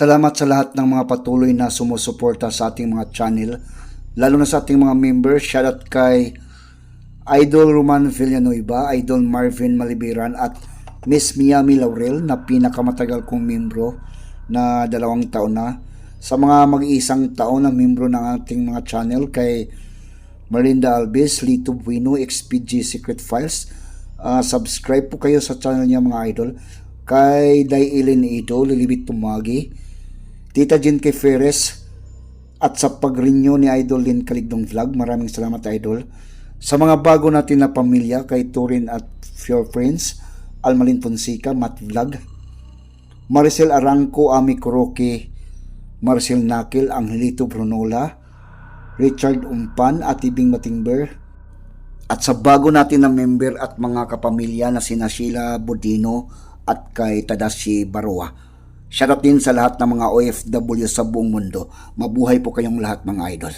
Salamat sa lahat ng mga patuloy na sumusuporta sa ating mga channel, lalo na sa ating mga members. Shoutout kay Idol Roman Villanueva, Idol Marvin Malibiran at Miss Miami Laurel na pinakamatagal kong membro na dalawang taon na. Sa mga mag-iisang taon na membro ng ating mga channel kay Marinda Alves, Lito Bueno, XPG Secret Files. Ah, subscribe po kayo sa channel niya mga idol. Kay Day Ilin Ito, Lilibit Tumagi, Tita Jen K. Ferres, at sa pag-renew ni Idol Lin Kaligdong Vlog. Maraming salamat Idol. Sa mga bago natin na pamilya, kay Turin at Your Friends, Almalin Fonseca, Matt Vlog, Maricel Arangco, Ami Kuroki, Marcel Nakil, Angelito Brunola, Richard Umpan at Ibing Matingber, at sa bago natin na member at mga kapamilya na sina Sheila Bodino at kay Tadashi Baroa. Shoutout din sa lahat ng mga OFW sa buong mundo. Mabuhay po kayong lahat mga idol.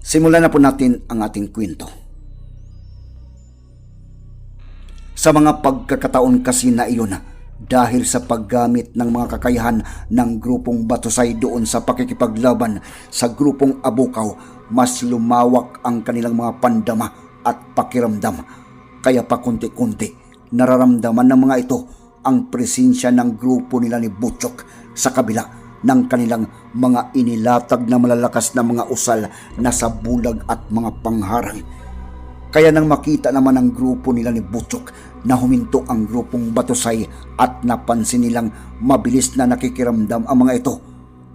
Simulan na po natin ang ating kwento. Sa mga pagkakataon kasi na iyon, dahil sa paggamit ng mga kakayahan ng grupong Batusay doon sa pakikipaglaban sa grupong Abukaw, mas lumawak ang kanilang mga pandama at pakiramdam. Kaya pakunti-kunti, nararamdaman ng mga ito ang presensya ng grupo nila ni Butchok sa kabila ng kanilang mga inilatag na malalakas na mga usal na sa bulag at mga pangharang. Kaya nang makita naman ang grupo nila ni Butchok na huminto ang grupong Batusay at napansin nilang mabilis na nakikiramdam ang mga ito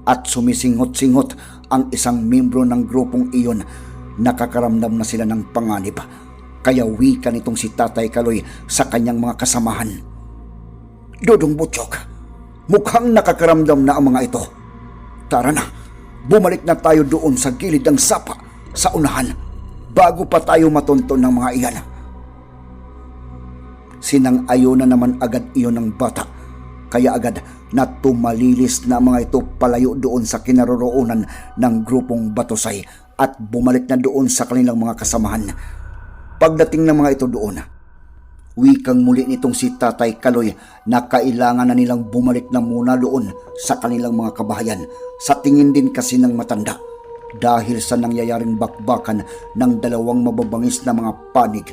at sumisingot-singot ang isang membro ng grupong iyon nakakaramdam na sila ng panganib. Kaya wika nitong si Tatay Kaloy sa kanyang mga kasamahan. Dodong Butchok, mukhang nakakaramdam na ang mga ito. Tara na, bumalik na tayo doon sa gilid ng sapa sa unahan bago pa tayo matunton ng mga iyan. Sinang-ayo na naman agad iyon ng bata. Kaya agad na tumalilis na mga ito palayo doon sa kinaroroonan ng grupong Batusay at bumalik na doon sa kanilang mga kasamahan. Pagdating ng mga ito doon, wikang muli nitong si Tatay Kaloy na kailangan na nilang bumalik na muna doon sa kanilang mga kabahayan sa tingin din kasi ng matanda dahil sa nangyayaring bakbakan ng dalawang mababangis na mga panig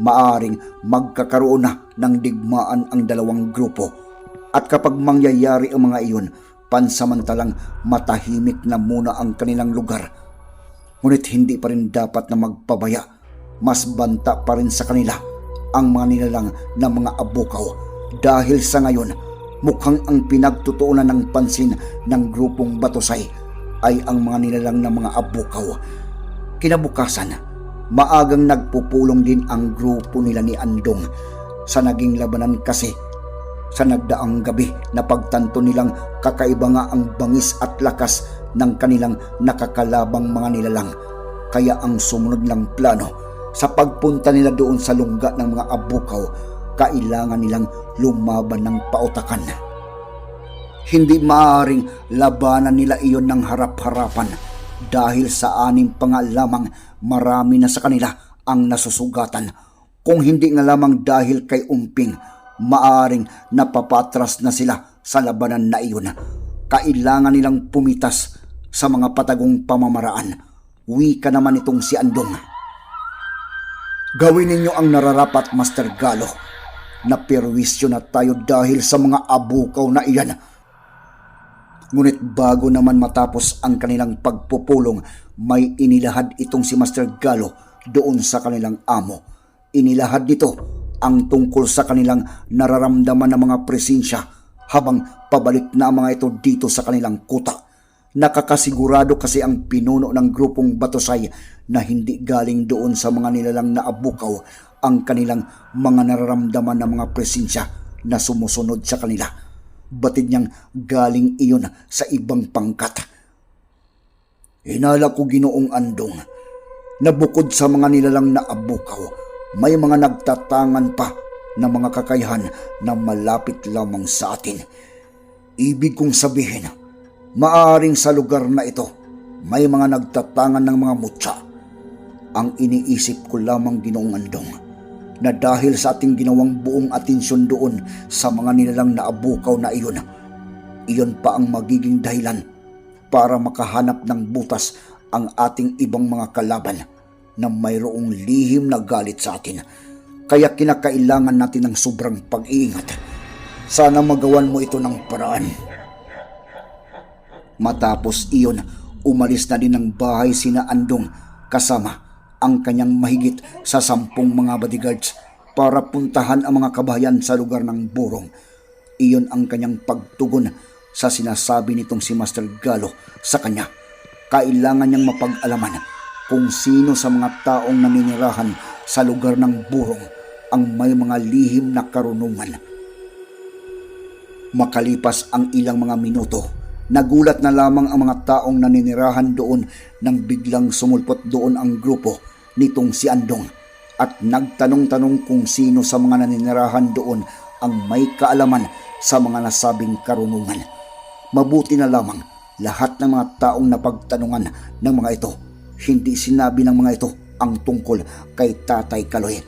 maaring magkakaroon na ng digmaan ang dalawang grupo. At kapag mangyayari ang mga iyon, pansamantalang matahimik na muna ang kanilang lugar. Ngunit hindi pa rin dapat na magpabaya. Mas banta pa rin sa kanila ang mga nilalang na mga abukaw. Dahil sa ngayon, mukhang ang pinagtutuunan ng pansin ng grupong Batusay ay ang mga nilalang na mga abukaw. Kinabukasan, maagang nagpupulong din ang grupo nila ni Andong sa naging labanan kasi sa nagdaang gabi na pagtanto nilang kakaiba nga ang bangis at lakas ng kanilang nakakalabang mga nilalang. Kaya ang sumunod lang plano sa pagpunta nila doon sa lungga ng mga abukaw, kailangan nilang lumaban ng pautakan. Hindi maaring labanan nila iyon ng harap-harapan dahil sa anim pa lamang marami na sa kanila ang nasusugatan. Kung hindi nga lamang dahil kay Umping, maaring napapatras na sila sa labanan na iyon. Kailangan nilang pumitas sa mga patagong pamamaraan. Wika naman itong si Andong. Gawin ninyo ang nararapat, Master Galo. Naperwisyo na tayo dahil sa mga abukaw na iyan. Ngunit bago naman matapos ang kanilang pagpupulong, may inilahad itong si Master Galo doon sa kanilang amo. Inilahad nito ang tungkol sa kanilang nararamdaman ng mga presensya habang pabalik na ang mga ito dito sa kanilang kuta. Nakakasigurado kasi ang pinuno ng grupong Batusay na hindi galing doon sa mga nilalang na abukaw ang kanilang mga nararamdaman ng mga presensya na sumusunod sa kanila. Batid niyang galing iyon sa ibang pangkat. Hinala ko ginoong andong na bukod sa mga nilalang na abukaw, may mga nagtatangan pa na mga kakayahan na malapit lamang sa atin. Ibig kong sabihin, maaring sa lugar na ito, may mga nagtatangan ng mga mutya. Ang iniisip ko lamang ginoong andong, na dahil sa ating ginawang buong atensyon doon sa mga nilalang na abukaw na iyon, iyon pa ang magiging dahilan para makahanap ng butas ang ating ibang mga kalaban na mayroong lihim na galit sa atin. Kaya kinakailangan natin ng sobrang pag-iingat. Sana magawan mo ito ng paraan. Matapos iyon, umalis na din ng bahay sina Andong kasama ang kanyang mahigit sa sampung mga bodyguards para puntahan ang mga kabayan sa lugar ng burong. Iyon ang kanyang pagtugon sa sinasabi nitong si Master Galo sa kanya. Kailangan niyang mapag-alaman kung sino sa mga taong naninirahan sa lugar ng burong ang may mga lihim na karunungan. Makalipas ang ilang mga minuto, nagulat na lamang ang mga taong naninirahan doon nang biglang sumulpot doon ang grupo nitong si Andong at nagtanong-tanong kung sino sa mga naninirahan doon ang may kaalaman sa mga nasabing karunungan. Mabuti na lamang lahat ng mga taong napagtanungan ng mga ito. Hindi sinabi ng mga ito ang tungkol kay Tatay Kaloy.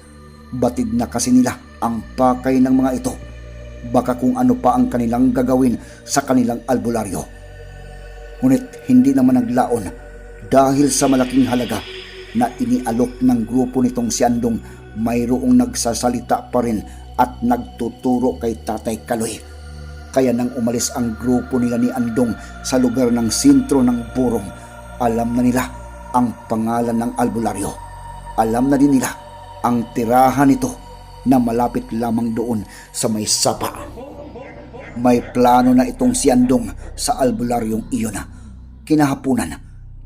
Batid na kasi nila ang pakay ng mga ito. Baka kung ano pa ang kanilang gagawin sa kanilang albularyo. Ngunit hindi naman naglaon dahil sa malaking halaga na inialok ng grupo nitong si Andong mayroong nagsasalita pa rin at nagtuturo kay Tatay Kaloy. Kaya nang umalis ang grupo nila ni Andong sa lugar ng sintro ng burong, alam na nila ang pangalan ng albularyo. Alam na din nila ang tirahan nito na malapit lamang doon sa may sapa. May plano na itong si Andong sa albularyong iyon. Kinahapunan,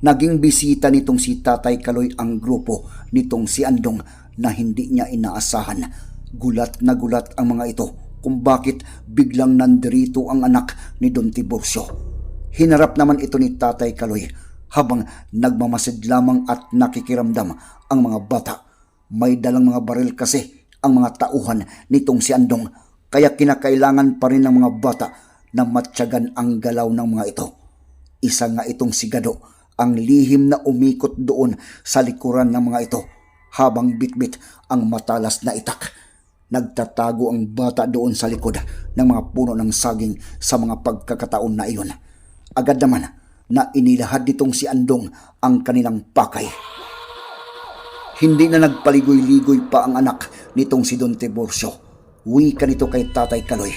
naging bisita nitong si Tatay Kaloy ang grupo nitong si Andong na hindi niya inaasahan. Gulat na gulat ang mga ito kung bakit biglang nandirito ang anak ni Don Tiburcio. Hinarap naman ito ni Tatay Kaloy habang nagmamasid lamang at nakikiramdam ang mga bata. May dalang mga baril kasi ang mga tauhan nitong si Andong kaya kinakailangan pa rin ng mga bata na matyagan ang galaw ng mga ito. Isa nga itong sigado ang lihim na umikot doon sa likuran ng mga ito habang bitbit ang matalas na itak. Nagtatago ang bata doon sa likod ng mga puno ng saging sa mga pagkakataon na iyon. Agad naman na inilahad nitong si Andong ang kanilang pakay. Hindi na nagpaligoy-ligoy pa ang anak nitong si Don Tiburcio. Wika nito kay Tatay Kaloy.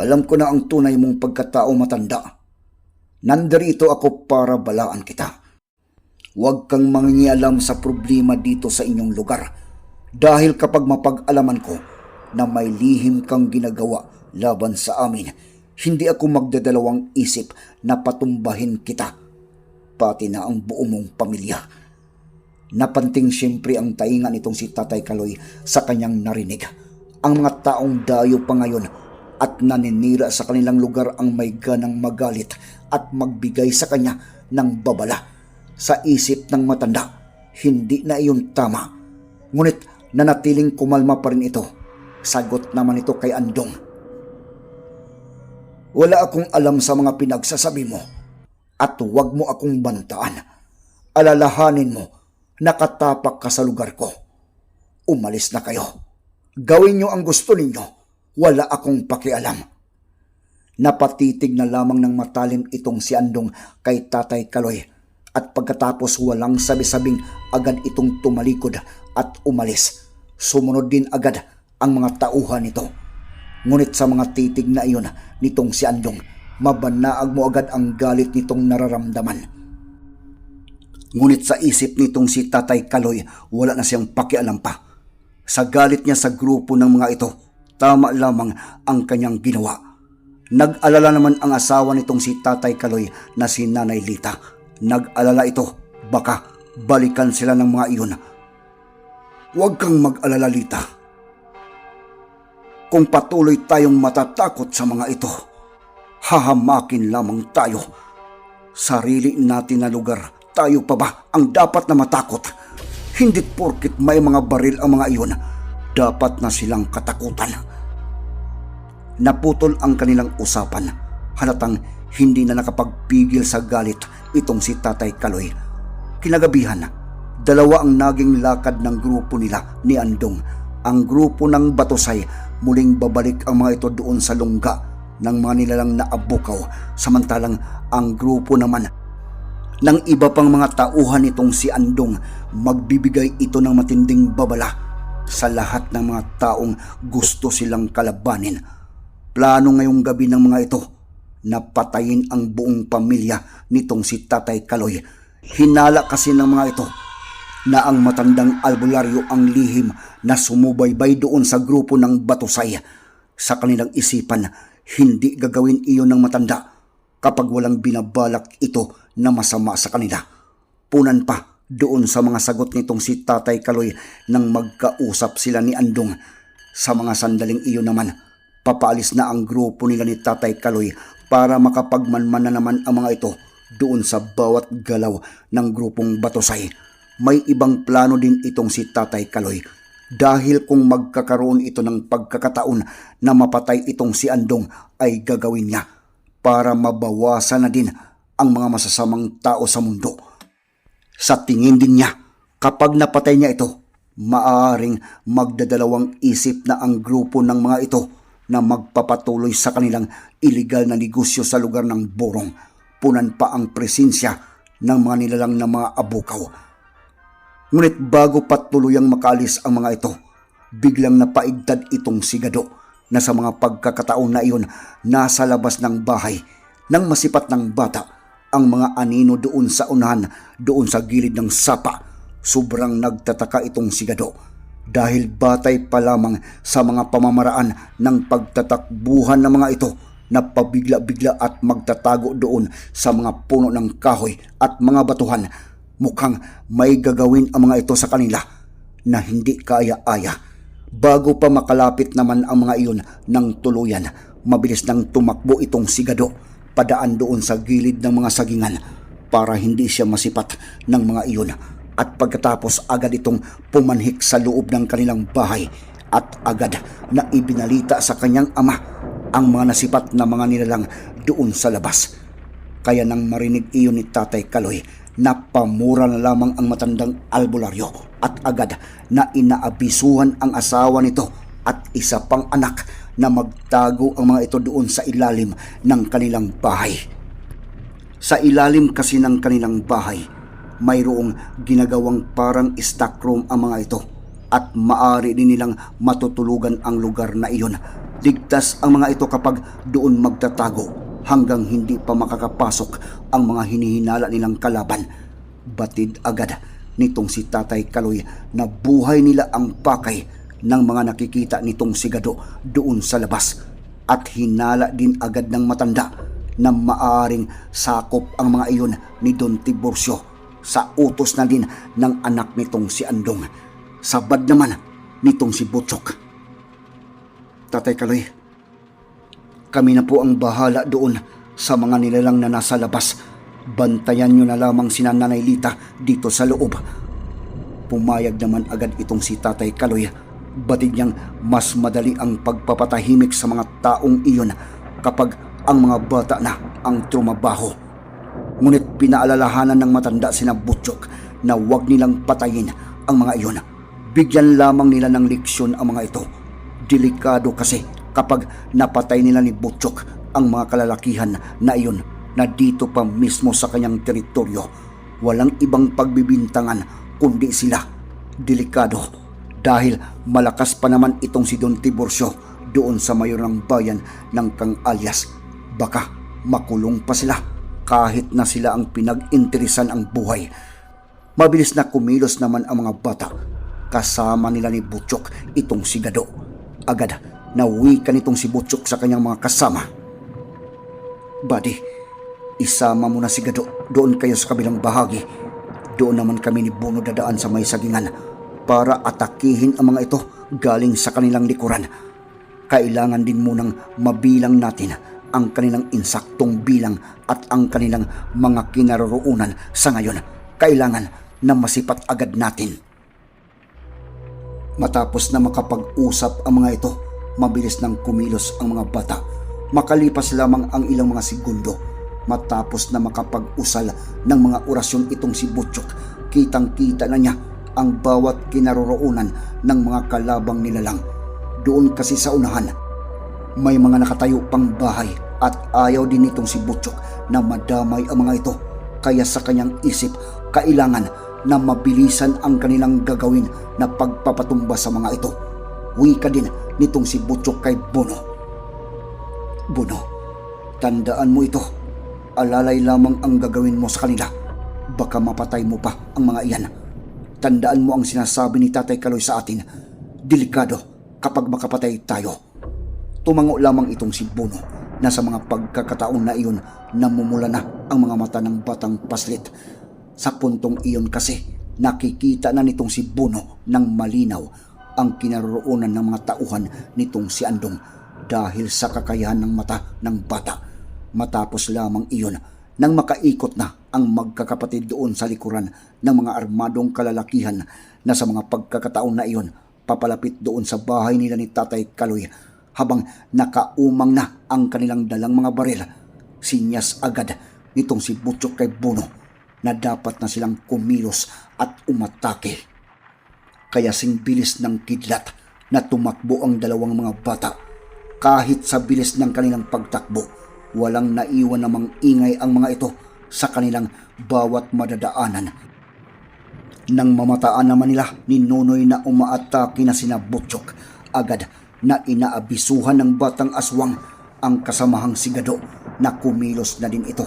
Alam ko na ang tunay mong pagkatao matanda. Nandarito ako para balaan kita. Huwag kang mangingialam sa problema dito sa inyong lugar. Dahil kapag mapag-alaman ko na may lihim kang ginagawa laban sa amin, hindi ako magdadalawang isip na patumbahin kita, pati na ang buo mong pamilya. Napanting siyempre ang tainga nitong si Tatay Kaloy sa kanyang narinig. Ang mga taong dayo pa ngayon at naninira sa kanilang lugar ang may ganang magalit at magbigay sa kanya ng babala. Sa isip ng matanda, hindi na iyon tama. Ngunit nanatiling kumalma pa rin ito. Sagot naman ito kay Andong. Wala akong alam sa mga pinagsasabi mo at huwag mo akong bantaan. Alalahanin mo, nakatapak ka sa lugar ko. Umalis na kayo. Gawin niyo ang gusto ninyo. Wala akong pakialam. Napatitig na lamang ng matalim itong si Andong kay Tatay Kaloy at pagkatapos walang sabi-sabing agad itong tumalikod at umalis. Sumunod din agad ang mga tauhan nito. Ngunit sa mga titig na iyon nitong si Andong, mabanaag mo agad ang galit nitong nararamdaman. Ngunit sa isip nitong si Tatay Kaloy, wala na siyang pakialam pa. Sa galit niya sa grupo ng mga ito, tama lamang ang kanyang ginawa. Nag-alala naman ang asawa nitong si Tatay Kaloy na si Nanay Lita. Nag-alala ito, baka balikan sila ng mga iyon. Huwag kang mag-alala Lita. Kung patuloy tayong matatakot sa mga ito, hahamakin lamang tayo. Sarili natin na lugar, tayo pa ba ang dapat na matakot? Hindi porkit may mga baril ang mga iyon, dapat na silang katakutan. Naputol ang kanilang usapan. Halatang hindi na nakapagpigil sa galit itong si Tatay Kaloy. Kinagabihan, dalawa ang naging lakad ng grupo nila ni Andong. Ang grupo ng Batusay muling babalik ang mga ito doon sa lungga ng mga nilalang na abukaw samantalang ang grupo naman ng iba pang mga tauhan nitong si Andong magbibigay ito ng matinding babala sa lahat ng mga taong gusto silang kalabanin. Plano ngayong gabi ng mga ito na patayin ang buong pamilya nitong si Tatay Kaloy. Hinala kasi ng mga ito na ang matandang albularyo ang lihim na sumubaybay doon sa grupo ng Batusay. Sa kanilang isipan, hindi gagawin iyon ng matanda kapag walang binabalak ito na masama sa kanila. Punan pa doon sa mga sagot nitong si Tatay Kaloy nang magkausap sila ni Andong. Sa mga sandaling iyon naman, papaalis na ang grupo nila ni Tatay Kaloy para makapagmanman na naman ang mga ito doon sa bawat galaw ng grupong Batosay. May ibang plano din itong si Tatay Kaloy dahil kung magkakaroon ito ng pagkakataon na mapatay itong si Andong ay gagawin niya para mabawasan na din ang mga masasamang tao sa mundo. Sa tingin din niya, kapag napatay niya ito, maaring magdadalawang isip na ang grupo ng mga ito na magpapatuloy sa kanilang iligal na negosyo sa lugar ng Borong. Punan pa ang presensya ng mga nilalang na mga abukaw. Ngunit bago pa tuluyang makalis ang mga ito, biglang napaigtad itong sigado na sa mga pagkakataon na iyon nasa labas ng bahay nang masipat ng bata ang mga anino doon sa unahan, doon sa gilid ng sapa. Sobrang nagtataka itong sigado dahil batay pa lamang sa mga pamamaraan ng pagtatakbuhan ng mga ito na pabigla-bigla at magtatago doon sa mga puno ng kahoy at mga batuhan. Mukhang may gagawin ang mga ito sa kanila na hindi kaya-aya. Bago pa makalapit naman ang mga iyon ng tuluyan, mabilis nang tumakbo itong sigado padaan doon sa gilid ng mga sagingan para hindi siya masipat ng mga iyon at pagkatapos agad itong pumanhik sa loob ng kanilang bahay at agad na ibinalita sa kanyang ama ang mga nasipat na mga nilalang doon sa labas. Kaya nang marinig iyon ni Tatay Kaloy, napamura na lamang ang matandang albularyo at agad na inaabisuhan ang asawa nito at isa pang anak na magtago ang mga ito doon sa ilalim ng kanilang bahay. Sa ilalim kasi ng kanilang bahay, mayroong ginagawang parang stock room ang mga ito at maari din nilang matutulugan ang lugar na iyon. Ligtas ang mga ito kapag doon magtatago hanggang hindi pa makakapasok ang mga hinihinala nilang kalaban. Batid agad nitong si Tatay Kaloy na buhay nila ang pakay ng mga nakikita nitong sigado doon sa labas at hinala din agad ng matanda na maaring sakop ang mga iyon ni Don Tiburcio sa utos na din ng anak nitong si Andong. Sabad naman nitong si Butchok. Tatay Kaloy, kami na po ang bahala doon sa mga nilalang na nasa labas. Bantayan nyo na lamang si Nanay Lita dito sa loob. Pumayag naman agad itong si Tatay Kaloy Batid niyang mas madali ang pagpapatahimik sa mga taong iyon kapag ang mga bata na ang trumabaho. Ngunit pinaalalahanan ng matanda sina Butchok na huwag nilang patayin ang mga iyon. Bigyan lamang nila ng leksyon ang mga ito. Delikado kasi kapag napatay nila ni Butchok ang mga kalalakihan na iyon na dito pa mismo sa kanyang teritoryo. Walang ibang pagbibintangan kundi sila. Delikado dahil malakas pa naman itong si Don Tiburcio doon sa mayor ng bayan ng Kang Alias. Baka makulong pa sila kahit na sila ang pinag-interesan ang buhay. Mabilis na kumilos naman ang mga bata. Kasama nila ni Butchok itong si Gado. Agad nawi ka nitong si Butchok sa kanyang mga kasama. Buddy, isama mo na si Gado. Doon kayo sa kabilang bahagi. Doon naman kami ni Buno dadaan sa may sagingan para atakihin ang mga ito galing sa kanilang likuran. Kailangan din munang mabilang natin ang kanilang insaktong bilang at ang kanilang mga kinaroroonan sa ngayon. Kailangan na masipat agad natin. Matapos na makapag-usap ang mga ito, mabilis nang kumilos ang mga bata. Makalipas lamang ang ilang mga segundo, matapos na makapag-usal ng mga orasyon itong si Butchok, kitang-kita na niya ang bawat kinaroroonan ng mga kalabang nilalang. Doon kasi sa unahan, May mga nakatayo pang bahay at ayaw din nitong si Butchok na madamay ang mga ito. Kaya sa kanyang isip, kailangan na mabilisan ang kanilang gagawin na pagpapatumba sa mga ito. Wika din nitong si Butchok kay Bono. Bono, tandaan mo ito. Alalay lamang ang gagawin mo sa kanila. Baka mapatay mo pa ang mga iyan. Tandaan mo ang sinasabi ni Tatay Kaloy sa atin. Delikado kapag makapatay tayo. Tumango lamang itong si Bono na sa mga pagkakataon na iyon namumula na ang mga mata ng batang paslit. Sa puntong iyon kasi nakikita na nitong si Bono ng malinaw ang kinaroroonan ng mga tauhan nitong si Andong dahil sa kakayahan ng mata ng bata. Matapos lamang iyon nang makaikot na ang magkakapatid doon sa likuran ng mga armadong kalalakihan na sa mga pagkakataon na iyon papalapit doon sa bahay nila ni Tatay Kaloy habang nakaumang na ang kanilang dalang mga baril. Sinyas agad nitong si Butchok kay Bono na dapat na silang kumilos at umatake. Kaya sing bilis ng kidlat na tumakbo ang dalawang mga bata. Kahit sa bilis ng kanilang pagtakbo, walang naiwan namang ingay ang mga ito sa kanilang bawat madadaanan. Nang mamataan naman nila ni Nonoy na umaatake na sina Butchok, agad na inaabisuhan ng batang aswang ang kasamahang sigado na kumilos na din ito.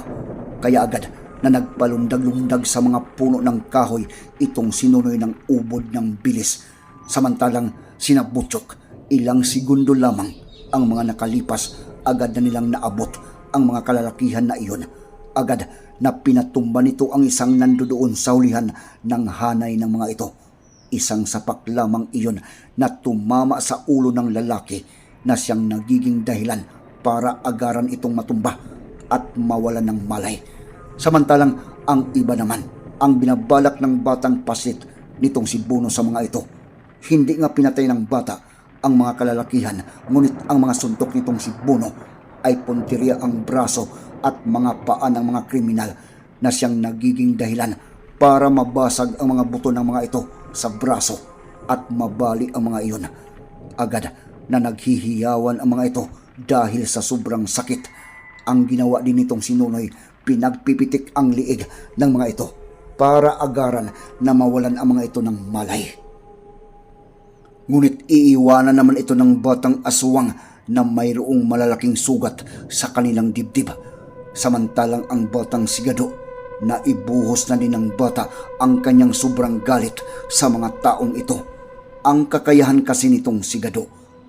Kaya agad na nagpalundag-lundag sa mga puno ng kahoy itong sinunoy ng ubod ng bilis. Samantalang sina Butchok, ilang segundo lamang ang mga nakalipas agad na nilang naabot ang mga kalalakihan na iyon. Agad na pinatumba nito ang isang nandoon sa hulihan ng hanay ng mga ito. Isang sapak lamang iyon na tumama sa ulo ng lalaki na siyang nagiging dahilan para agaran itong matumba at mawalan ng malay. Samantalang ang iba naman ang binabalak ng batang pasit nitong si Bono sa mga ito. Hindi nga pinatay ng bata ang mga kalalakihan ngunit ang mga suntok nitong si Bono ay puntirya ang braso at mga paa ng mga kriminal na siyang nagiging dahilan para mabasag ang mga buto ng mga ito sa braso at mabali ang mga iyon. Agad na naghihiyawan ang mga ito dahil sa sobrang sakit. Ang ginawa din nitong sinunoy, pinagpipitik ang liig ng mga ito para agaran na mawalan ang mga ito ng malay. Ngunit iiwanan naman ito ng batang aswang na mayroong malalaking sugat sa kanilang dibdib. Samantalang ang batang sigado na ibuhos na din ng bata ang kanyang sobrang galit sa mga taong ito. Ang kakayahan kasi nitong sigado,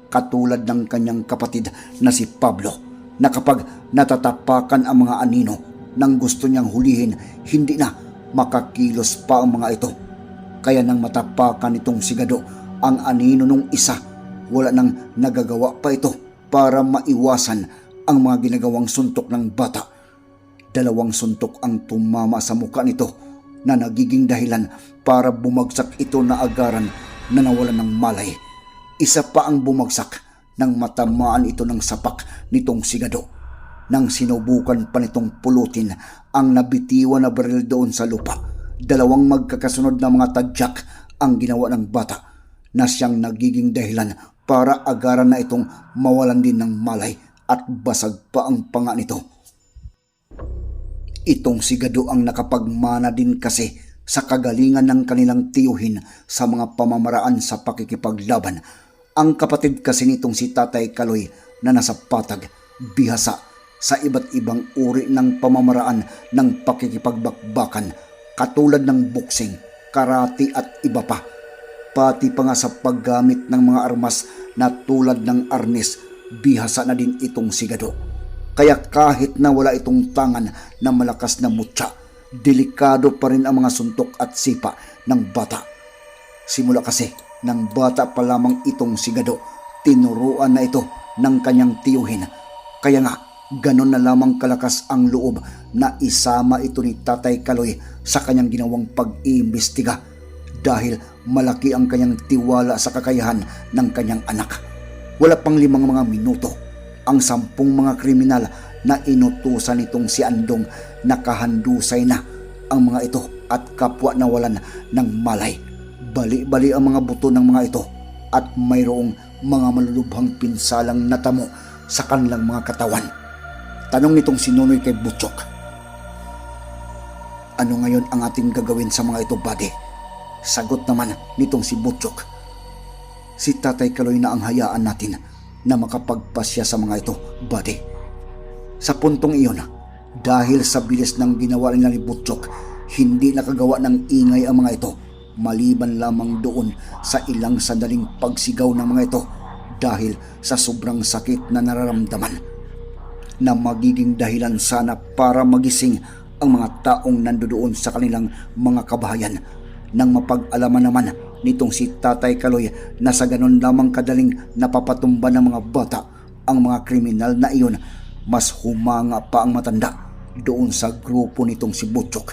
katulad ng kanyang kapatid na si Pablo, na kapag natatapakan ang mga anino nang gusto niyang hulihin, hindi na makakilos pa ang mga ito. Kaya nang matapakan nitong sigado ang anino nung isa, wala nang nagagawa pa ito para maiwasan ang mga ginagawang suntok ng bata. Dalawang suntok ang tumama sa muka nito na nagiging dahilan para bumagsak ito na agaran na nawalan ng malay. Isa pa ang bumagsak nang matamaan ito ng sapak nitong sigado. Nang sinubukan pa nitong pulutin ang nabitiwan na baril doon sa lupa, dalawang magkakasunod na mga tadyak ang ginawa ng bata na siyang nagiging dahilan para agaran na itong mawalan din ng malay at basag pa ang panga nito. Itong sigado ang nakapagmana din kasi sa kagalingan ng kanilang tiyuhin sa mga pamamaraan sa pakikipaglaban. Ang kapatid kasi nitong si Tatay Kaloy na nasa patag, bihasa sa iba't ibang uri ng pamamaraan ng pakikipagbakbakan katulad ng boxing, karate at iba pa. Pati pa nga sa paggamit ng mga armas na tulad ng arnis, bihasa na din itong sigado. Kaya kahit na wala itong tangan na malakas na mutya, delikado pa rin ang mga suntok at sipa ng bata. Simula kasi ng bata pa lamang itong sigado, tinuruan na ito ng kanyang tiyuhin. Kaya nga, ganon na lamang kalakas ang loob na isama ito ni Tatay Kaloy sa kanyang ginawang pag-iimbestiga dahil malaki ang kanyang tiwala sa kakayahan ng kanyang anak. Wala pang limang mga minuto ang sampung mga kriminal na inutusan nitong si Andong nakahandusay na ang mga ito at kapwa nawalan ng malay. Bali-bali ang mga buto ng mga ito at mayroong mga malulubhang pinsalang natamo sa kanilang mga katawan. Tanong nitong sinunoy kay Butchok. Ano ngayon ang ating gagawin sa mga ito, buddy? Sagot naman nitong si Butchok. Si Tatay Kaloy na ang hayaan natin na makapagpasya sa mga ito, buddy. Sa puntong iyon, dahil sa bilis ng ginawa nila ni Butchok, hindi nakagawa ng ingay ang mga ito maliban lamang doon sa ilang sandaling pagsigaw ng mga ito dahil sa sobrang sakit na nararamdaman na magiging dahilan sana para magising ang mga taong nandoon sa kanilang mga kabahayan nang mapag-alaman naman nitong si Tatay Kaloy na sa ganon lamang kadaling napapatumba ng mga bata ang mga kriminal na iyon mas humanga pa ang matanda doon sa grupo nitong si Butchok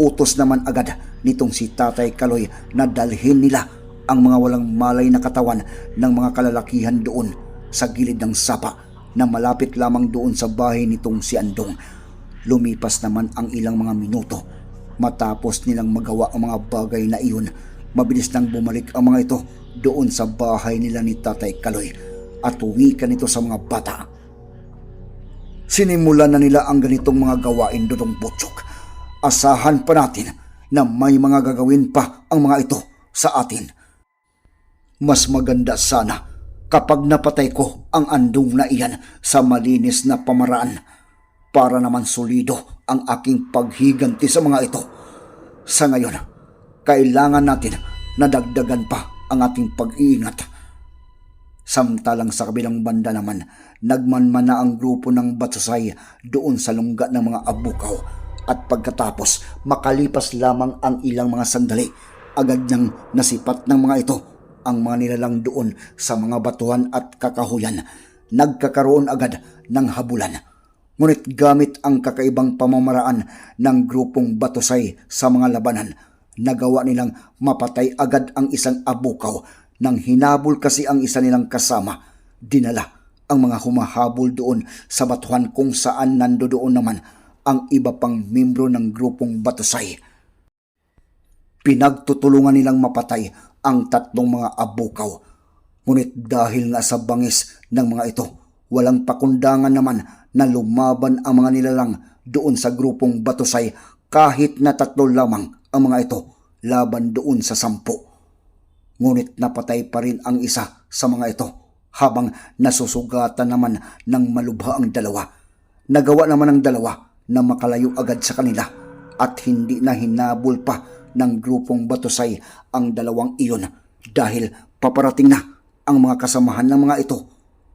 utos naman agad nitong si Tatay Kaloy na dalhin nila ang mga walang malay na katawan ng mga kalalakihan doon sa gilid ng sapa na malapit lamang doon sa bahay nitong si Andong. Lumipas naman ang ilang mga minuto matapos nilang magawa ang mga bagay na iyon. Mabilis nang bumalik ang mga ito doon sa bahay nila ni Tatay Kaloy at uwi ka nito sa mga bata. Sinimulan na nila ang ganitong mga gawain dodong Butchok asahan pa natin na may mga gagawin pa ang mga ito sa atin. Mas maganda sana kapag napatay ko ang andong na iyan sa malinis na pamaraan para naman solido ang aking paghiganti sa mga ito. Sa ngayon, kailangan natin na dagdagan pa ang ating pag-iingat. Samantalang sa kabilang banda naman, nagmanman na ang grupo ng Batusay doon sa lungga ng mga abukaw at pagkatapos makalipas lamang ang ilang mga sandali, agad niyang nasipat ng mga ito ang mga nilalang doon sa mga batuhan at kakahuyan. Nagkakaroon agad ng habulan. Ngunit gamit ang kakaibang pamamaraan ng grupong batusay sa mga labanan, nagawa nilang mapatay agad ang isang abukaw nang hinabol kasi ang isa nilang kasama. Dinala ang mga humahabol doon sa batuhan kung saan nandoon naman ang iba pang membro ng grupong Batusay. Pinagtutulungan nilang mapatay ang tatlong mga abukaw. Ngunit dahil nga sa bangis ng mga ito, walang pakundangan naman na lumaban ang mga nilalang doon sa grupong Batusay kahit na tatlo lamang ang mga ito laban doon sa sampo. Ngunit napatay pa rin ang isa sa mga ito habang nasusugatan naman ng malubha ang dalawa. Nagawa naman ng dalawa na makalayo agad sa kanila at hindi na hinabol pa ng grupong Batusay ang dalawang iyon dahil paparating na ang mga kasamahan ng mga ito.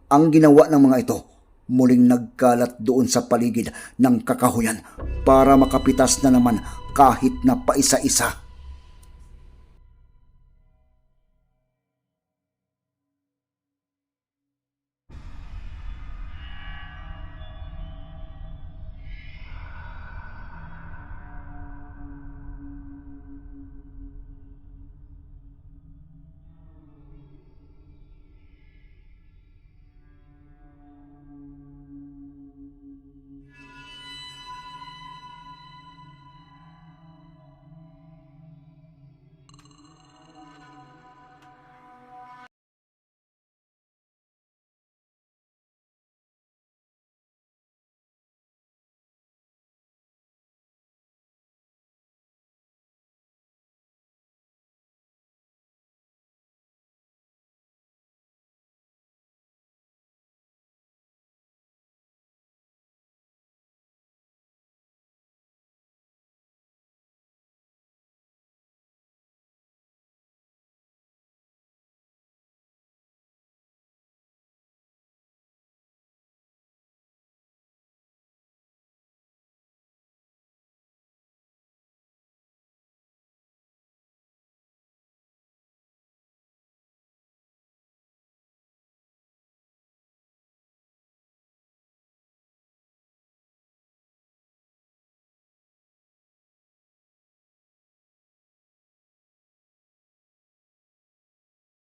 Ang ginawa ng mga ito muling nagkalat doon sa paligid ng kakahuyan para makapitas na naman kahit na paisa-isa